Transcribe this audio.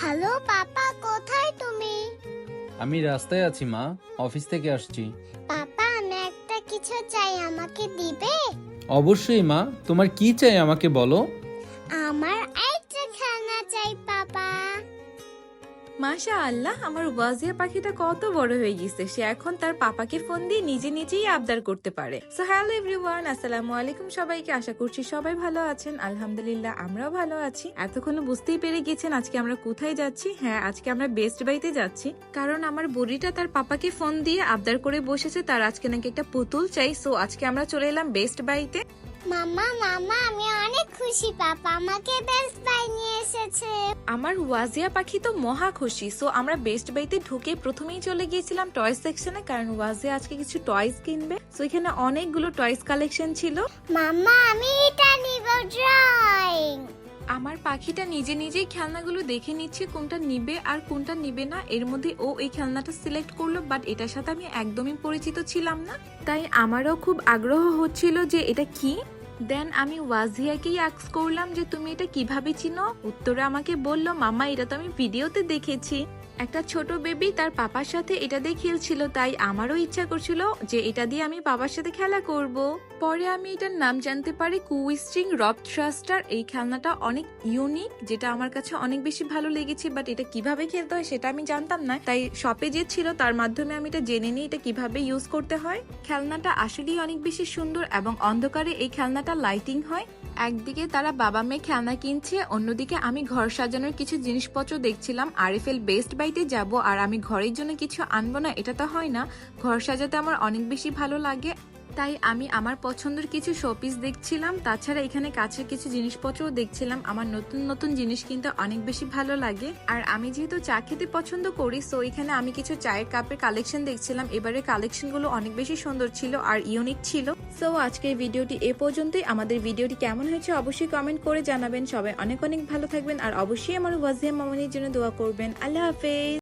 Hello papa কোথায় তুমি? আমি রাস্তায় আছি মা। অফিস থেকে আসছি। পাপা আমি একটা কিছু চাই আমাকে দিবে? অবশ্যই মা। তোমার কি চাই আমাকে বলো? আমার একটা খেলনা চাই পাপা। মাশা আল্লাহ আমার ওয়াজিয়া পাখিটা কত বড় হয়ে গেছে। সে এখন তার পাপাকে ফোন দিয়ে নিজে নিজেই আবদার করতে পারে। সো হ্যালো এভরিওয়ান আসসালামু আলাইকুম সবাইকে। আশা করছি সবাই ভালো আছেন। আলহামদুলিল্লাহ, আমরাও ভালো আছি। এতক্ষণ বুঝতেই পেরে গেছেন আজকে আমরা কোথায় যাচ্ছি? হ্যাঁ আজকে আমরা বেস্ট বাইতে যাচ্ছি। কারণ আমার বুড়িটা তার পাপাকে ফোন দিয়ে আবদার করে বসেছে। তার আজকে নাকি একটা পুতুল চাই। সো আজকে আমরা চলে এলাম বেস্ট বাইতে মামা মামা, আমি অনেক খুশি, পাপা আমাকে বেস্ট এসেছে। আমার ওয়াজিয়া পাখি তো মহা খুশি সো আমরা বেস্ট বাইতে ঢুকে প্রথমেই চলে গিয়েছিলাম টয় সেকশনে কারণ ওয়াজিয়া আজকে কিছু টয়স কিনবে। সো এখানে অনেকগুলো টয়স কালেকশন ছিল। মামা আমি এটা নিব ড্রয়িং আমার পাখিটা নিজে নিজেই খেলনাগুলো দেখে নিচ্ছে কোনটা নিবে আর কোনটা নিবে না। এর মধ্যে ও এই খেলনাটা সিলেক্ট করল বাট এটার সাথে আমি একদমই পরিচিত ছিলাম না। তাই আমারও খুব আগ্রহ হচ্ছিল যে এটা কি? দেন আমি ওয়াজিয়াকেই আক্স করলাম যে, তুমি এটা কীভাবে চিনো? উত্তরে আমাকে বলল মামা এটা তো আমি ভিডিওতে দেখেছি। একটা ছোট বেবি তার পাপার সাথে এটা দিয়ে খেলছিল, তাই আমারও ইচ্ছা করছিল যে এটা দিয়ে আমি বাবার সাথে খেলা করব। পরে আমি এটার নাম জানতে পারি কুইস্ট্রিং রব থ্রাস্টার। এই খেলনাটা অনেক ইউনিক যেটা আমার কাছে অনেক বেশি ভালো লেগেছে বাট এটা কীভাবে খেলতে হয় সেটা আমি জানতাম না। তাই শপে যে ছিল, তার মাধ্যমে আমি এটা জেনে নিই, এটা কীভাবে ইউজ করতে হয়। খেলনাটা আসলেই অনেক বেশি সুন্দর এবং অন্ধকারে এই খেলনাটা লাইটিং হয়। একদিকে তারা বাবা মেয়ে খেলনা কিনছে, অন্যদিকে আমি ঘর সাজানোর কিছু জিনিসপত্র দেখছিলাম, আরএফএল বেস্ট বাইতে যাব, আর আমি ঘরের জন্য কিছু আনব না, এটা তো হয় না। ঘর সাজাতে আমার অনেক বেশি ভালো লাগে। তাই আমি আমার পছন্দের কিছু শোপিস দেখছিলাম। তাছাড়া এখানে কাছের কিছু জিনিসপত্রও দেখছিলাম। আমার নতুন নতুন জিনিস কিনতে অনেক বেশি ভালো লাগে। আর আমি যেহেতু চা খেতে পছন্দ করি সো এখানে আমি কিছু চায়ের কাপের কালেকশন দেখছিলাম। এবারে কালেকশনগুলো অনেক বেশি সুন্দর ছিল আর ইউনিক ছিল। সো আজকের ভিডিওটি এ পর্যন্তই। আমাদের ভিডিওটি কেমন হয়েছে অবশ্যই কমেন্ট করে জানাবেন। সবাই অনেক অনেক ভালো থাকবেন। আর অবশ্যই আমার ওয়াজিয়া মামনির জন্য দোয়া করবেন। আল্লাহ হাফেজ।